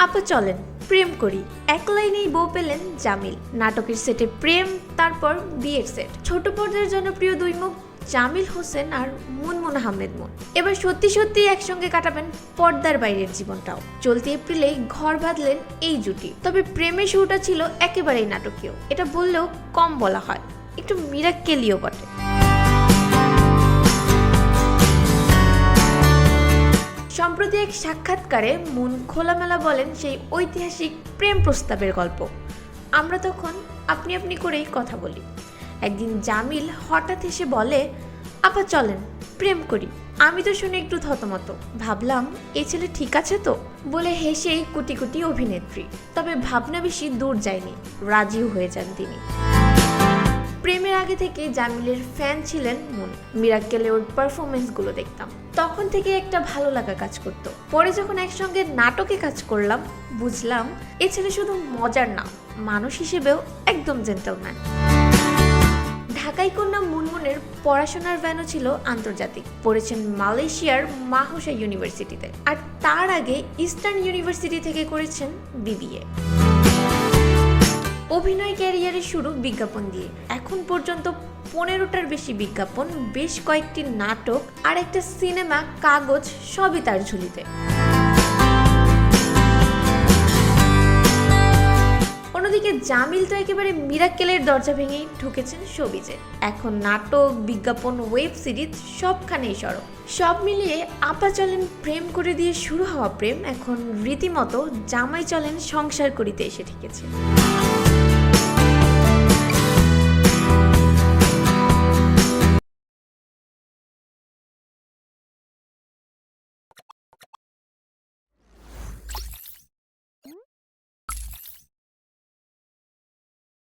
আপা চলেন, প্রেম করি। এক লাইনেই বউ পেলেন জামিল। নাটকের সেটে প্রেম, তারপর বিয়ের সেট। ছোট পর্দার জনপ্রিয় দুই মুখ, জামিল হোসেন আর মুনমুন আহমেদ মুন। এবার সত্যি সত্যি একসঙ্গে কাটাবেন পর্দার বাইরের জীবনটাও। চলতি এপ্রিলে ঘর বাঁধলেন এই জুটি। তবে প্রেমের শুরুটা ছিল একেবারেই নাটকীয়। এটা বললেও কম বলা হয়। একটু মিরাক্কেলিও বটে। সম্প্রতি এক সাক্ষাৎকারে মুন খোলামেলা বলেন সেই ঐতিহাসিক প্রেম প্রস্তাবের গল্প। আমরা তখন আপনি আপনি করেই কথা বলি। একদিন জামিল হঠাৎ এসে বলে, আপা চলেন, প্রেম করি। আমি তো শুনে একটু থতমত। ভাবলাম, এ ছেলে ঠিক আছে তো? বলে হেসেই কুটি কুটি অভিনেত্রী। তবে ভাবনা বেশি দূর যায়নি। রাজিও হয়ে যান তিনি। প্রেমের আগে থেকে জামিলের ফ্যান ছিলেন মুন। মিরাক্কেলে ওর পারফরমেন্সগুলো দেখতাম। তখন থেকে একটা ভালো লাগা কাজ করত। পরে যখন একসঙ্গে নাটকে কাজ করলাম, বুঝলাম এ ছেলে শুধু মজার না, মানুষ হিসেবেও একদম জেন্টলম্যান ঢাকাই কন্যা মুনমুনের পড়াশোনার ভ্যানও ছিল আন্তর্জাতিক। পড়েছেন মালয়েশিয়ার মাহোসা ইউনিভার্সিটিতে। আর তার আগে ইস্টার্ন ইউনিভার্সিটি থেকে করেছেন বিবিএ অভিনয় ক্যারিয়ারের শুরু বিজ্ঞাপন দিয়ে। এখন পর্যন্ত পনেরোটার বেশি বিজ্ঞাপন, বেশ কয়েকটি নাটক আর একটা সিনেমা, কাগজ সবই তার ঝুলিতে। অন্যদিকে জামিল তো একেবারে মিরাক্কেলের দরজা ভেঙেই ঢুকেছেন সবিজে এখন নাটক, বিজ্ঞাপন, ওয়েব সিরিজ সবখানেই সরব। সব মিলিয়ে আপা চলেন প্রেম করে দিয়ে শুরু হওয়া প্রেম এখন রীতিমতো জামাই চলেন সংসার করিতে এসে ঠেকেছে।